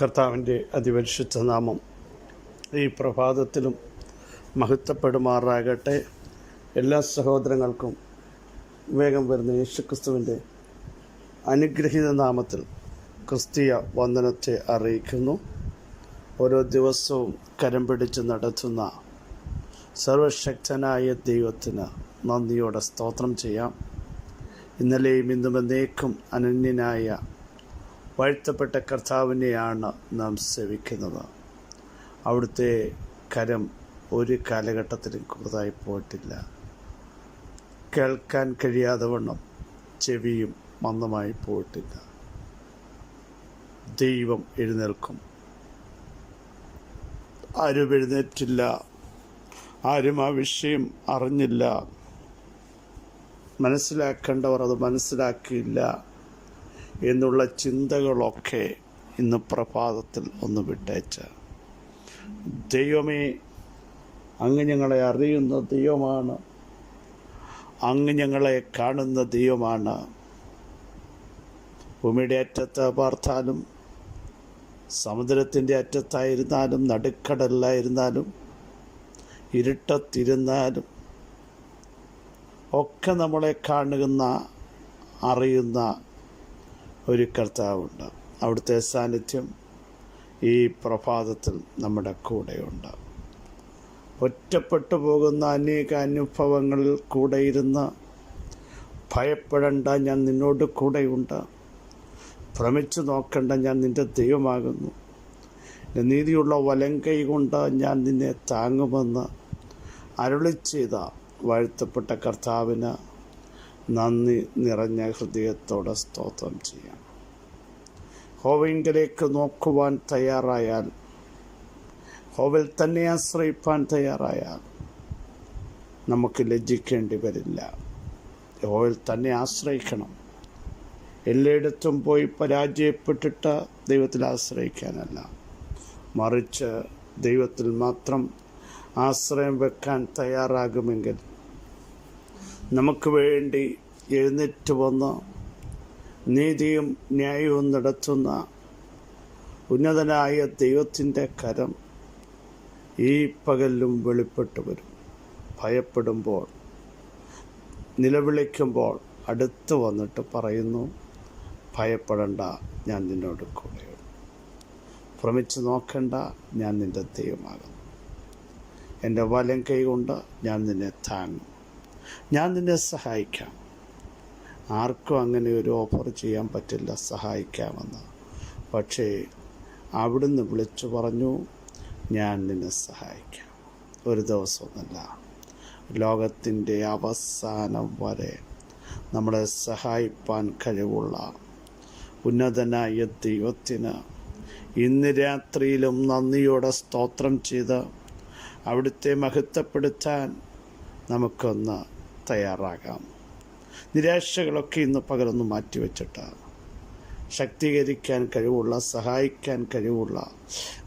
കർത്താവിന്റെ അതിപരിശുദ്ധ നാമം ഈ പ്രഭാതത്തിലും മഹത്വപ്പെടുമാറാകട്ടെ. എല്ലാ സഹോദരങ്ങൾക്കും വേഗം വരുന്ന യേശുക്രിസ്തുവിന്റെ അനുഗ്രഹീത നാമത്തിൽ ക്രിസ്തീയ വന്ദനത്തെ അറിയിക്കുന്നു. ഓരോ ദിവസവും കരം പിടിച്ച് നടത്തുന്ന സർവശക്തനായ ദൈവത്തിന് നന്ദിയോടെ സ്തോത്രം ചെയ്യാം. ഇന്നലെയും ഇന്നും എന്നേക്കും അനന്യനായ വാഴ്ത്തപ്പെട്ട കർത്താവിനെയാണ് നാം സേവിക്കുന്നത്. അവിടുത്തെ കരം ഒരു കാലഘട്ടത്തിലും കൂടുതലായി പോയിട്ടില്ല. കേൾക്കാൻ കഴിയാതെ വണ്ണം ചെവിയും മന്ദമായി പോയിട്ടില്ല. ദൈവം എഴുന്നേൽക്കും. ആരും എഴുന്നേറ്റില്ല. ആരും ആ വിഷയം അറിഞ്ഞില്ല. മനസ്സിലാക്കേണ്ടവർ അത് മനസ്സിലാക്കിയില്ല. എന്നുള്ള ചിന്തകളൊക്കെ ഇന്ന് പ്രഭാതത്തിൽ ഒന്ന് വിട്ടേച്ച ദൈവമേ അങ്ങ് ഞങ്ങളെ അറിയുന്ന ദൈവമാണ്. അങ്ങ് ഞങ്ങളെ കാണുന്ന ദൈവമാണ്. ഭൂമിയുടെ അറ്റത്ത് പാർത്താലും സമുദ്രത്തിന്റെ അറ്റത്തായിരുന്നാലും നടുക്കടലിലായിരുന്നാലും ഇരുട്ടത്തിരുന്നാലും ഒക്കെ നമ്മളെ കാണുന്ന അറിയുന്ന ഒരു കർത്താവുണ്ട്. അവിടുത്തെ സാന്നിധ്യം ഈ പ്രഭാതത്തിൽ നമ്മുടെ കൂടെയുണ്ട്. ഒറ്റപ്പെട്ടു പോകുന്ന അനേക അനുഭവങ്ങളിൽ കൂടെ ഇരുന്ന് ഭയപ്പെടേണ്ട ഞാൻ നിന്നോട് കൂടെയുണ്ട്. ഭ്രമിച്ചു നോക്കേണ്ട ഞാൻ നിന്റെ ദൈവമാകുന്നു. നീതിയുള്ള വലങ്കൈ കൊണ്ട് ഞാൻ നിന്നെ താങ്ങുമെന്ന് അരുളി ചെയ്ത വാഴ്ത്തപ്പെട്ട കർത്താവിന് നന്ദി നിറഞ്ഞ ഹൃദയത്തോടെ സ്തോത്രം ചെയ്യാം. ഹോവിങ്കലേക്ക് നോക്കുവാൻ തയ്യാറായാൽ ഹോവിൽ തന്നെ ആശ്രയിപ്പാൻ തയ്യാറായാൽ നമുക്ക് ലജ്ജിക്കേണ്ടി വരില്ല. ഹോവിൽ തന്നെ ആശ്രയിക്കണം. എല്ലായിടത്തും പോയി പരാജയപ്പെട്ടിട്ട് ദൈവത്തിൽ ആശ്രയിക്കാനല്ല. മറിച്ച് ദൈവത്തിൽ മാത്രം ആശ്രയം വെക്കാൻ തയ്യാറാകുമെങ്കിൽ നമുക്ക് വേണ്ടി എഴുന്നേറ്റ് വന്ന് നീതിയും ന്യായവും നടത്തുന്ന ഉന്നതനായ ദൈവത്തിന്റെ കരം ഈ പകലിലും വെളിപ്പെട്ടു വരും. ഭയപ്പെടുമ്പോൾ നിലവിളിക്കുമ്പോൾ അടുത്ത് വന്നിട്ട് പറയുന്നു ഭയപ്പെടണ്ട ഞാൻ നിന്നോട് കൂടെയുണ്ട് ഭ്രമിച്ച് നോക്കണ്ട ഞാൻ നിന്റെ ദൈവമാകുന്നു. എന്റെ വലം കൈ കൊണ്ട് ഞാൻ നിന്നെ താങ്ങും. ഞാൻ നിന്നെ സഹായിക്കാം. ആർക്കും അങ്ങനെ ഒരു ഓഫർ ചെയ്യാൻ പറ്റില്ല സഹായിക്കാമെന്ന്. പക്ഷേ അവിടുന്ന് വിളിച്ചു പറഞ്ഞു ഞാൻ നിന്നെ സഹായിക്കാം. ഒരു ദിവസമൊന്നുമല്ല ലോകത്തിന്റെ അവസാനം വരെ നമ്മളെ സഹായിപ്പാൻ കഴിവുള്ള ഉന്നതനായ ദൈവത്തിന് ഇന്ന് രാത്രിയിലും നന്ദിയോടെ സ്തോത്രം ചെയ്ത് അവിടുത്തെ മഹത്വപ്പെടുത്താൻ നമുക്കൊന്ന് തയ്യാറാകാം. നിരാശകളൊക്കെ ഇന്ന് പകലൊന്ന് മാറ്റിവെച്ചിട്ട് ശക്തീകരിക്കാൻ കഴിവുള്ള സഹായിക്കാൻ കഴിവുള്ള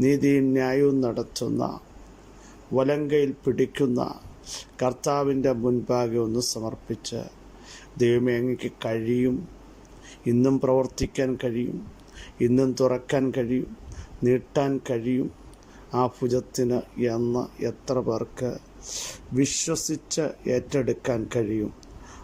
നീതിയും ന്യായവും നടത്തുന്ന വലങ്കയിൽ പിടിക്കുന്ന കർത്താവിന്റെ മുൻപാകെ ഒന്ന് സമർപ്പിച്ച് ദൈവമേ കഴിയും. ഇന്നും പ്രവർത്തിക്കാൻ കഴിയും. ഇന്നും തുറക്കാൻ കഴിയും. നീട്ടാൻ കഴിയും. ആ ഭുജത്തിന് എന്ന് എത്ര പേർക്ക് വിശ്വസിച്ച് ഏറ്റെടുക്കാൻ കഴിയും.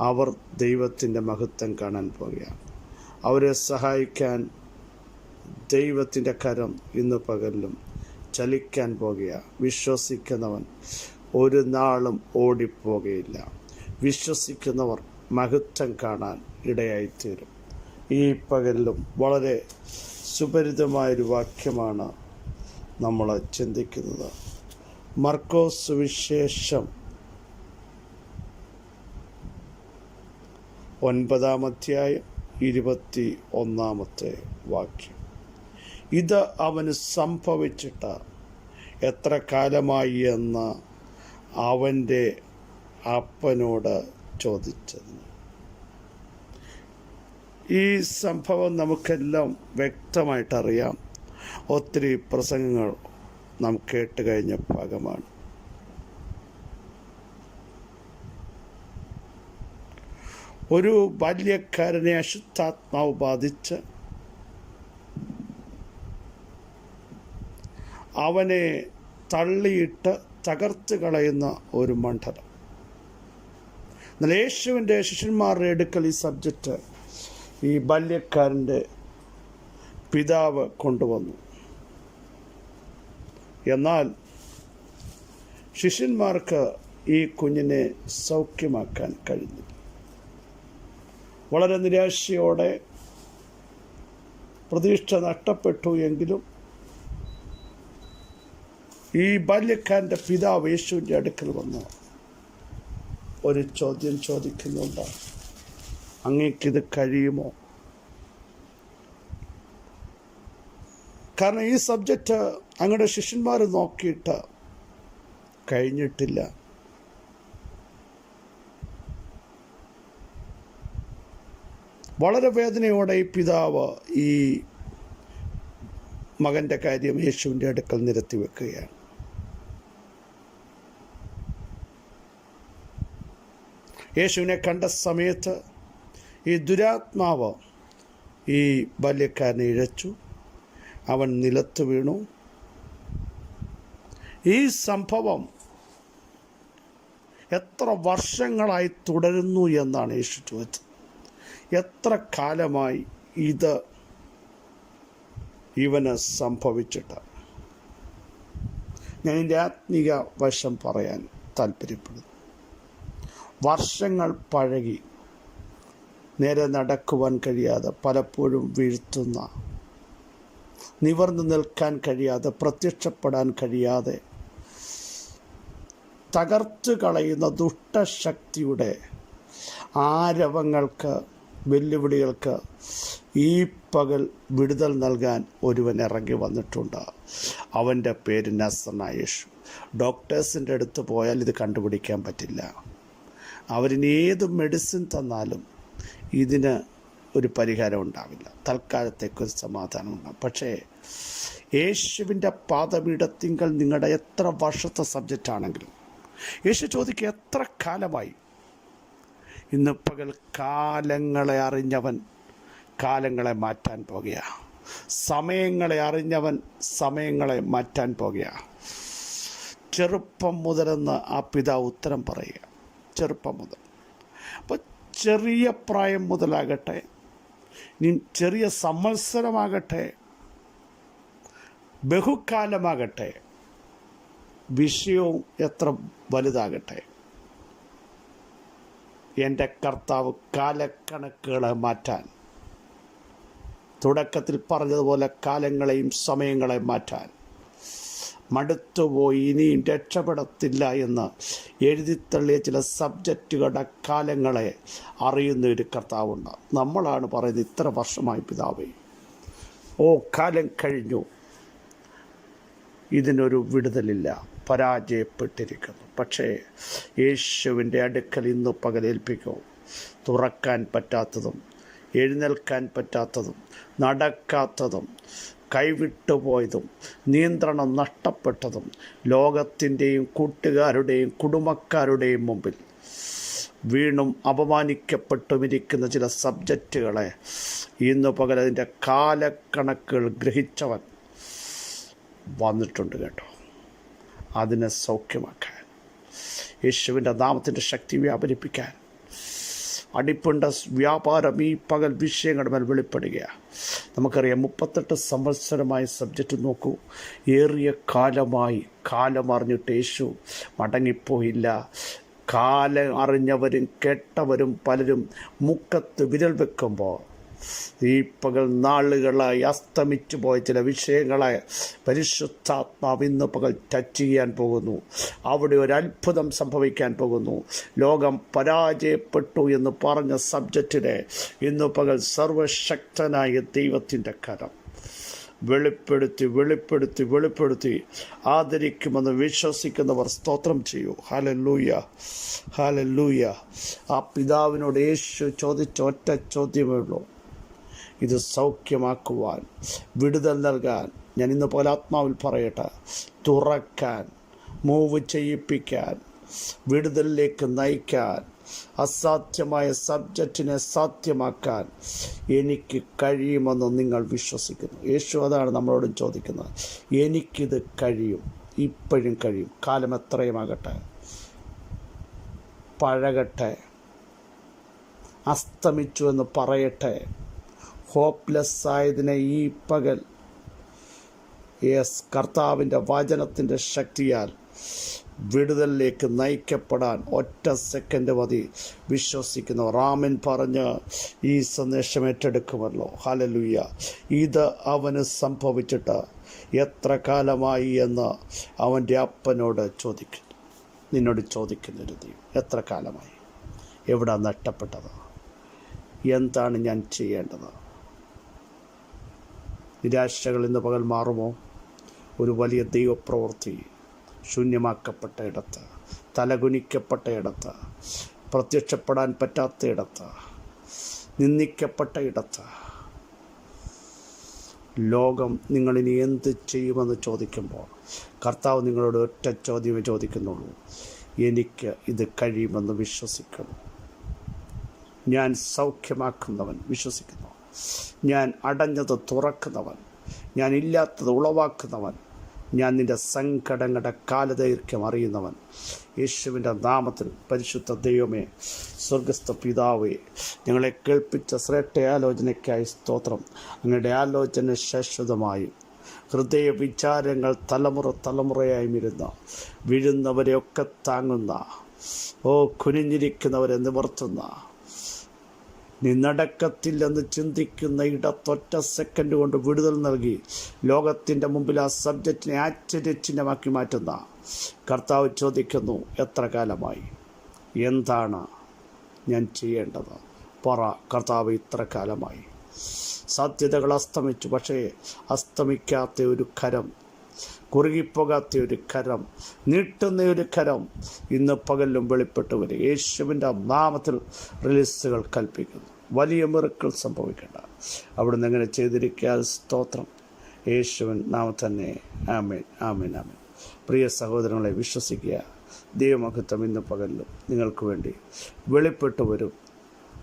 അവർ ദൈവത്തിന്റെ മഹത്വം കാണാൻ പോവുകയാണ്. അവരെ സഹായിക്കാൻ ദൈവത്തിന്റെ കരം ഇന്ന് പകലിലും ചലിക്കാൻ പോകുകയാണ് വിശ്വസിക്കുന്നവൻ ഒരു നാളും ഓടിപ്പോകുകയില്ല വിശ്വസിക്കുന്നവർ മഹത്വം കാണാൻ ഇടയായിത്തീരും. ഈ പകലിലും വളരെ സുപരിതമായൊരു വാക്യമാണ് നമ്മൾ ചിന്തിക്കുന്നത്. മർക്കോസ് സുവിശേഷം ഒൻപതാം അധ്യായം ഇരുപത്തി ഒന്നാമത്തെ വാക്യം. ഇത് അവന് സംഭവിച്ചിട്ട് എത്ര കാലമായി എന്ന് അവന്റെ അപ്പനോട് ചോദിച്ചത്. ഈ സംഭവം നമുക്കെല്ലാം വ്യക്തമായിട്ടറിയാം. ഒത്തിരി പ്രസംഗങ്ങൾ നാം കേട്ട് കഴിഞ്ഞ ഭാഗമാണ് ഒരു ബാല്യക്കാരനെ അശുദ്ധാത്മാവ് ബാധിച്ച് അവനെ തള്ളിയിട്ട് തകർത്ത് കളയുന്ന ഒരു മണ്ഡലം. എന്നാൽ യേശുവിന്റെ ശിഷ്യന്മാരുടെ അടുക്കൽ ഈ സബ്ജക്റ്റ് ഈ ബാല്യക്കാരന്റെ പിതാവ് കൊണ്ടുവന്നു. എന്നാൽ ശിഷ്യന്മാർക്ക് ഈ കുഞ്ഞിനെ സൗഖ്യമാക്കാൻ കഴിഞ്ഞു. വളരെ നിരാശയോടെ പ്രതീക്ഷ നഷ്ടപ്പെട്ടു എങ്കിലും ഈ ബാല്യക്കാരന്റെ പിതാവ് യേശുവിന്റെ അടുക്കൽ വന്നു. ഒരു ചോദ്യം ചോദിക്കുന്നുണ്ട്. അങ്ങേക്കിത് കഴിയുമോ? കാരണം ഈ സബ്ജക്റ്റ് അങ്ങയുടെ ശിഷ്യന്മാർ നോക്കിയിട്ട് കഴിഞ്ഞിട്ടില്ല. വളരെ വേദനയോടെ ഈ പിതാവ് ഈ മകന്റെ കാര്യം യേശുവിന്റെ അടുക്കൽ നിരത്തി വെക്കുകയാണ്. യേശുവിനെ കണ്ട സമയത്ത് ഈ ദുരാത്മാവ് ഈ ബാല്യക്കാരനെ ഇഴച്ചു. അവൻ നിലത്ത് വീണു. ഈ സംഭവം എത്ര വർഷങ്ങളായി തുടരുന്നു എന്നാണ് യേശു ചോദിച്ചത്. എത്ര കാലമായി ഇത് ഇവന് സംഭവിച്ചിട്ട്? ഞാൻ എന്റെ ആത്മീക വശം പറയാൻ താല്പര്യപ്പെടുന്നു. വർഷങ്ങൾ പഴകി നേരെ നടക്കുവാൻ കഴിയാതെ പലപ്പോഴും വീഴ്ത്തുന്ന നിവർന്നു നിൽക്കാൻ കഴിയാതെ പ്രത്യക്ഷപ്പെടാൻ കഴിയാതെ തകർത്ത് കളയുന്ന ദുഷ്ടശക്തിയുടെ ആരവങ്ങൾക്ക് വെല്ലുവിളികൾക്ക് ഈ പകൽ വിടുതൽ നൽകാൻ ഒരുവൻ ഇറങ്ങി വന്നിട്ടുണ്ട്. അവന്റെ പേര് നസനായേഷു ഡോക്ടേഴ്സിന്റെ അടുത്ത് പോയാൽ ഇത് കണ്ടുപിടിക്കാൻ പറ്റില്ല. അവരിന് ഏത് മെഡിസിൻ തന്നാലും ഇതിന് ഒരു പരിഹാരം ഉണ്ടാവില്ല. തൽക്കാലത്തേക്കൊരു സമാധാനം പക്ഷേ യേശുവിന്റെ പാദപീഠത്തിങ്കൽ നിങ്ങളുടെ എത്ര വർഷത്തെ സബ്ജക്റ്റ് ആണെങ്കിലും യേശു ചോദിക്കുക എത്ര കാലമായി? ഇന്ന് പകൽ കാലങ്ങളെ അറിഞ്ഞവൻ കാലങ്ങളെ മാറ്റാൻ പോകുക സമയങ്ങളെ അറിഞ്ഞവൻ സമയങ്ങളെ മാറ്റാൻ പോകുക ചെറുപ്പം മുതലെന്ന് ആ പിതാവ് ഉത്തരം പറയുക. ചെറുപ്പം മുതൽ. അപ്പോൾ ചെറിയ പ്രായം മുതലാകട്ടെ ഇനി ചെറിയ സംവത്സരമാകട്ടെ ബഹുകാലമാകട്ടെ വിഷയവും എത്ര വലുതാകട്ടെ? എന്റെ കർത്താവ് കാലക്കണക്കുകളെ മാറ്റാൻ തുടക്കത്തിൽ പറഞ്ഞതുപോലെ കാലങ്ങളെയും സമയങ്ങളെ മാറ്റാൻ മടുത്തുപോയി ഇനിയും രക്ഷപ്പെടത്തില്ല എന്ന് എഴുതിത്തള്ളിയ ചില സബ്ജക്റ്റുകളുടെ കാലങ്ങളെ അറിയുന്ന ഒരു കർത്താവുണ്ട്. നമ്മളാണ് പറയുന്നത് ഇത്ര വർഷമായി പിതാവേ. ഓ കാലം കഴിഞ്ഞു. ഇതിനൊരു വിടുതലില്ല. പരാജയപ്പെട്ടിരിക്കുന്നു. പക്ഷേ യേശുവിന്റെ അടുക്കൽ ഇന്ന് പകലേൽപ്പിക്കും. തുറക്കാൻ പറ്റാത്തതും എഴുന്നേൽക്കാൻ പറ്റാത്തതും നടക്കാത്തതും കൈവിട്ടുപോയതും നിയന്ത്രണം നഷ്ടപ്പെട്ടതും ലോകത്തിന്റെയും കൂട്ടുകാരുടെയും കുടുംബക്കാരുടെയും മുമ്പിൽ വീണും അപമാനിക്കപ്പെട്ടുമിരിക്കുന്ന ചില സബ്ജക്റ്റുകളെ ഇന്ന് പകലതിന്റെ കാലക്കണക്കുകൾ ഗ്രഹിച്ചവൻ വന്നിട്ടുണ്ട് കേട്ടോ. അതിനെ സൗഖ്യമാക്കാൻ യേശുവിന്റെ നാമത്തിന്റെ ശക്തി വ്യാപരിപ്പിക്കാൻ അടിപ്പുണ്ട വ്യാപാരം ഈ പകൽ വിഷയങ്ങളുടെ മേൽ വെളിപ്പെടുകയാണ്. നമുക്കറിയാം മുപ്പത്തെട്ട് സംവത്സരമായ സബ്ജക്റ്റ് നോക്കൂ. ഏറിയ കാലമായി കാലം അറിഞ്ഞിട്ട് യേശു മടങ്ങിപ്പോയില്ല. കാലം അറിഞ്ഞവരും കേട്ടവരും പലരും മുക്കത്ത് വിരൽ വെക്കുമ്പോൾ ഈ പകൽ നാളുകളായി അസ്തമിച്ചു പോയ ചില വിഷയങ്ങളെ പരിശുദ്ധാത്മാവ് ഇന്ന് പകൽ ടച്ച് ചെയ്യാൻ പോകുന്നു. അവിടെ ഒരു അത്ഭുതം സംഭവിക്കാൻ പോകുന്നു. ലോകം പരാജയപ്പെട്ടു എന്ന് പറഞ്ഞ സബ്ജക്റ്റിനെ ഇന്ന് പകൽ സർവശക്തനായ ദൈവത്തിന്റെ കരം. വെളിപ്പെടുത്തി വെളിപ്പെടുത്തി വെളിപ്പെടുത്തി ആദരിക്കുമെന്ന് വിശ്വസിക്കുന്നവർ സ്തോത്രം ചെയ്യൂ. Hallelujah hallelujah. ആ പിതാവിനോട് യേശു ചോദിച്ച ഒറ്റ ചോദ്യമേ ഉള്ളൂ. ഇത് സൗഖ്യമാക്കുവാൻ വിടുതൽ നൽകാൻ ഞാൻ ഇന്ന് പോലെ ആത്മാവിൽ പറയട്ടെ തുറക്കാൻ മൂവ് ചെയ്യിപ്പിക്കാൻ വിടുതലിലേക്ക് നയിക്കാൻ അസാധ്യമായ സബ്ജക്റ്റിനെ സാധ്യമാക്കാൻ എനിക്ക് കഴിയുമെന്ന് നിങ്ങൾ വിശ്വസിക്കുന്നു. യേശു അതാണ് നമ്മളോട് ചോദിക്കുന്നത്. എനിക്കിത് കഴിയും ഇപ്പോഴും കഴിയും. കാലം എത്രയുമാകട്ടെ? പഴകട്ടെ? അസ്തമിച്ചു എന്ന് പറയട്ടെ? ഹോപ്പ്ലെസ് ആയതിനെ ഈ പകൽ യെസ് കർത്താവിന്റെ വചനത്തിന്റെ ശക്തിയാൽ വിടുതലിലേക്ക് നയിക്കപ്പെടാൻ ഒറ്റ സെക്കൻഡ് മതി. വിശ്വസിക്കുന്നു റാമൻ പറഞ്ഞ് ഈ സന്ദേശം ഏറ്റെടുക്കുമല്ലോ. ഹലലുയ്യ ഇത് അവന് സംഭവിച്ചിട്ട് എത്ര കാലമായി എന്ന് അവന്റെ അപ്പനോട് ചോദിക്കുന്നു നിന്നോട് ചോദിക്കുന്നൊരു ദൈവം. എത്ര കാലമായി? എവിടെ നഷ്ടപ്പെട്ടത്? എന്താണ് ഞാൻ ചെയ്യേണ്ടത്? നിരാശകൾ ഇന്ന് പകൽ മാറുമോ? ഒരു വലിയ ദൈവപ്രവൃത്തി ശൂന്യമാക്കപ്പെട്ട ഇടത്ത് തലകുനിക്കപ്പെട്ട ഇടത്ത് പ്രത്യക്ഷപ്പെടാൻ പറ്റാത്ത ഇടത്ത് നിന്ദിക്കപ്പെട്ട ഇടത്ത്. ലോകം നിങ്ങളിനി എന്ത് ചെയ്യുമെന്ന് ചോദിക്കുമ്പോൾ കർത്താവ് നിങ്ങളോട് ഒറ്റ ചോദ്യമേ ചോദിക്കുന്നുള്ളൂ. എനിക്ക് ഇത് കഴിയുമെന്ന് വിശ്വസിക്കണം ഞാൻ സൗഖ്യമാക്കുന്നവൻ വിശ്വസിക്കുന്നു. ഞാൻ അടഞ്ഞത് തുറക്കുന്നവൻ ഞാൻ ഇല്ലാത്തത് ഉളവാക്കുന്നവൻ ഞാൻ നിന്റെ സങ്കടങ്ങളുടെ കാലദൈർഘ്യം അറിയുന്നവൻ. യേശുവിന്റെ നാമത്തിൽ പരിശുദ്ധ ദൈവമേ സ്വർഗസ്ഥ പിതാവേ ഞങ്ങളെ കേൾപ്പിച്ച ശ്രേഷ്ഠ ആലോചനയ്ക്കായി സ്തോത്രം. അങ്ങയുടെ ആലോചന ശാശ്വതമായും. ഹൃദയ വിചാരങ്ങൾ തലമുറ തലമുറയായി ഇരുന്ന വീഴുന്നവരെയൊക്കെ താങ്ങുന്ന ഓ കുനിഞ്ഞിരിക്കുന്നവരെ നിവർത്തുന്ന നീ നടക്കത്തില്ലെന്ന് ചിന്തിക്കുന്ന ഇടത്തൊറ്റ സെക്കൻഡ് കൊണ്ട് വിടുതൽ നൽകി ലോകത്തിന്റെ മുമ്പിൽ ആ സബ്ജക്റ്റിനെ ആശ്ചര്യചിഹ്നമാക്കി മാറ്റുന്ന. കർത്താവ് ചോദിക്കുന്നു എത്ര കാലമായി? എന്താണ് ഞാൻ ചെയ്യേണ്ടത്? പറ കർത്താവ് ഇത്ര കാലമായി. സാധ്യതകൾ അസ്തമിച്ചു പക്ഷേ അസ്തമിക്കാത്ത ഒരു കരം കുറുകിപ്പോകാത്ത ഒരു കരം നീട്ടുന്ന ഒരു കരം ഇന്ന് പകലും വെളിപ്പെട്ടു വരും. യേശുവിന്റെ നാമത്തിൽ റിലീസുകൾ കൽപ്പിക്കുന്നു. വലിയ മിറക്കൾ സംഭവിക്കേണ്ട. അവിടുന്ന് എങ്ങനെ ചെയ്തിരിക്കാൻ സ്തോത്രം. യേശുവൻ നാം തന്നെ ആമേൻ ആമേൻ ആമേൻ. പ്രിയ സഹോദരങ്ങളെ വിശ്വസിക്കുക. ദൈവമഹത്വം ഇന്ന് പകലിലും നിങ്ങൾക്ക് വേണ്ടി വെളിപ്പെട്ടു വരും.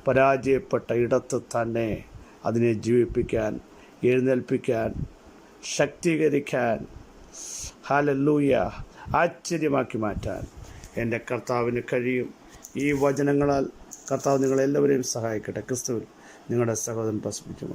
പരാജയപ്പെട്ട ഇടത്ത് തന്നെ അതിനെ ജീവിപ്പിക്കാൻ എഴുന്നേൽപ്പിക്കാൻ ശക്തീകരിക്കാൻ ഹാലല്ലൂയ ആശ്ചര്യമാക്കി മാറ്റാൻ എന്റെ കർത്താവിന് കഴിയും. ഈ വചനങ്ങളാൽ കർത്താവ് നിങ്ങളെല്ലാവരെയും സഹായിക്കട്ടെ. ക്രിസ്തുവിൽ നിങ്ങളുടെ സഹോദരൻ പ്രസ്മിച്ചു